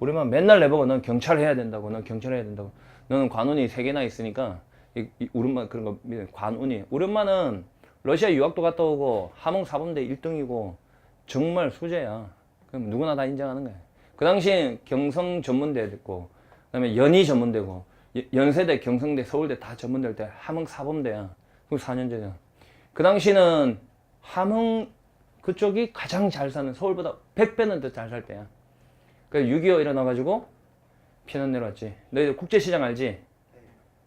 우리만 맨날 내보고 넌 경찰 해야 된다고 넌 경찰 해야 된다고. 너는 관운이 세 개나 있으니까 이, 이 우리 엄마 그런 거. 관운이. 우리 엄마는 러시아 유학도 갔다 오고 함흥 사범대 1등이고 정말 수제야. 그럼 누구나 다 인정하는 거야. 그 당시엔 경성 전문대 됐고 그다음에 연희 전문대고 여- 연세대 경성대 서울대 다 전문대일 때 함흥 사범대야. 그 4년 전이야. 그 당시는 함흥 그쪽이 가장 잘 사는 서울보다 100배는 더 잘 살 때야 그래서 6.25 일어나가지고 피난 내려왔지. 너희들 국제시장 알지?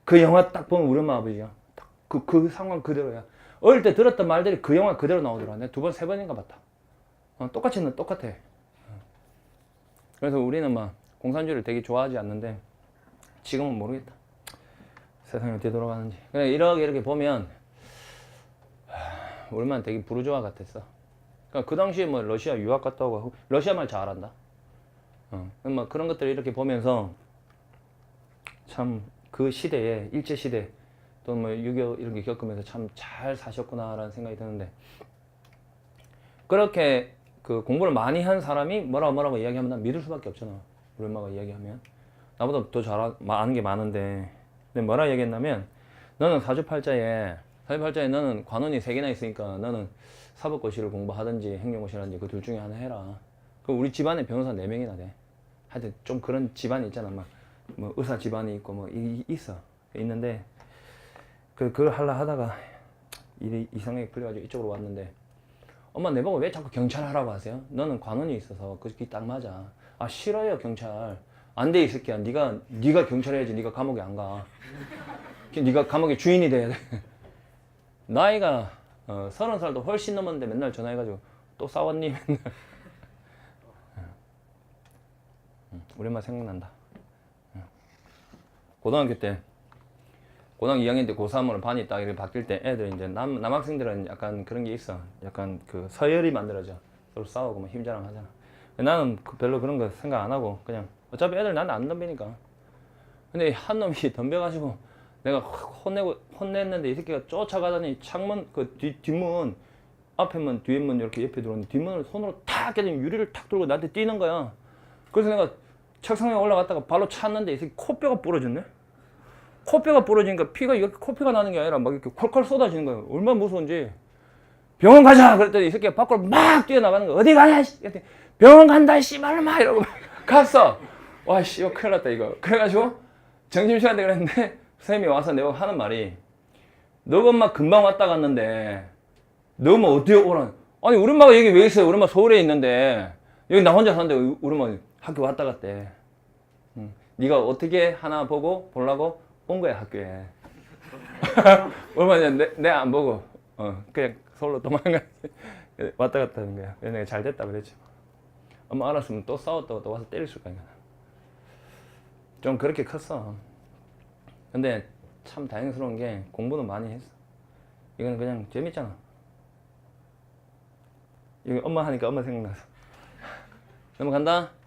그 영화 딱 보면 우리 엄마 아버지야. 딱 그, 그 상황 그대로야. 어릴 때 들었던 말들이 그 영화 그대로 나오더라. 내가 두 번, 세 번인가 봤다. 어, 똑같이 는 똑같아. 어. 그래서 우리는 막 공산주의를 되게 좋아하지 않는데 지금은 모르겠다. 세상이 어떻게 돌아가는지. 그냥 이렇게 이렇게 보면 하, 우리만 되게 부르주아 같았어. 그러니까 그 당시에 뭐 러시아 유학 갔다 오고 러시아 말 잘한다. 어, 뭐 그런 것들을 이렇게 보면서 참 그 시대에 일제 시대 또뭐6.25 이런 게 겪으면서 참 잘 사셨구나라는 생각이 드는데 그렇게 그 공부를 많이 한 사람이 뭐라고 뭐라고 이야기하면 난 믿을 수밖에 없잖아. 우리 엄마가 이야기하면. 나보다 더 잘 아는 게 많은데. 근데 뭐라 얘기했냐면 너는 사주팔자에 사주팔자에 너는 관원이 세 개나 있으니까 너는 사법고시를 공부하든지 행정고시라든지 그 둘 중에 하나 해라. 그 우리 집안에 변호사 네 명이나 돼 하여튼 좀 그런 집안이 있잖아 막 뭐 의사 집안이 있고 뭐 이- 있어 있는데 그 그걸 하려 하다가 일이 이상하게 풀려가지고 이쪽으로 왔는데 엄마 내 보고 왜 자꾸 경찰 하라고 하세요? 너는 관원이 있어서 그게 딱 맞아. 아 싫어요 경찰. 안 돼 이 새끼야. 네가 네가 경찰 해야지. 네가 감옥에 안 가. 네가 감옥의 주인이 돼야 돼. 나이가 어, 서른 살도 훨씬 넘었는데 맨날 전화해가지고 또 싸웠니 맨날. 엄마 생각난다. 응. 고등학교 때 고등학교 2학년 때 고3으로 반이 딱 이렇게 바뀔 때 애들 이제 남, 남학생들은 약간 그런 게 있어. 약간 그 서열이 만들어져. 서로 싸우고 뭐 힘자랑 하잖아. 나는 그 별로 그런 거 생각 안 하고 그냥 어차피 애들 나한테 안 덤비니까. 근데 한 놈이 덤벼가지고 내가 확 혼내고 혼냈는데 이 새끼가 쫓아가더니 창문 그 뒤, 뒷문 앞에 문 뒤에 문 이렇게 옆에 들어오는데 뒷문을 손으로 탁 깨더니 유리를 탁 들고 나한테 뛰는 거야. 그래서 내가 책상에 올라갔다가 발로 찼는데 이 새끼 코뼈가 부러졌네. 코뼈가 부러지니까 피가 이렇게 코피가 나는 게 아니라 막 이렇게 콜콜 쏟아지는 거예요. 얼마나 무서운지. 병원 가자! 그랬더니 이 새끼가 밖으로 막 뛰어나가는 거야. 어디 가냐? 씨. 그랬더니 병원 간다, 씨발 마! 이러고 막 갔어. 와, 씨, 이거 큰일 났다, 이거. 그래가지고 점심시간에 그랬는데 선생님이 와서 내가 하는 말이 너가 엄마 금방 왔다 갔는데 너 엄마 어떻게 오라? 아니, 우리 엄마가 여기 왜 있어요? 우리 엄마 서울에 있는데 여기 나 혼자 사는데 우리 엄마 학교 왔다 갔대. 응. 네가 어떻게 하나 보고 보려고 온 거야 학교에. 얼마 전에 내가 안 보고 어 그냥 서울로 도망가 왔다 갔다 하는 거야. 그래서 내가 잘 됐다 그랬지. 엄마 알았으면 또 싸웠다고 또 와서 때렸을 거야. 좀 그렇게 컸어. 근데 참 다행스러운 게 공부는 많이 했어. 이건 그냥 재밌잖아. 이거 엄마 하니까 엄마 생각나서. 넘어간다.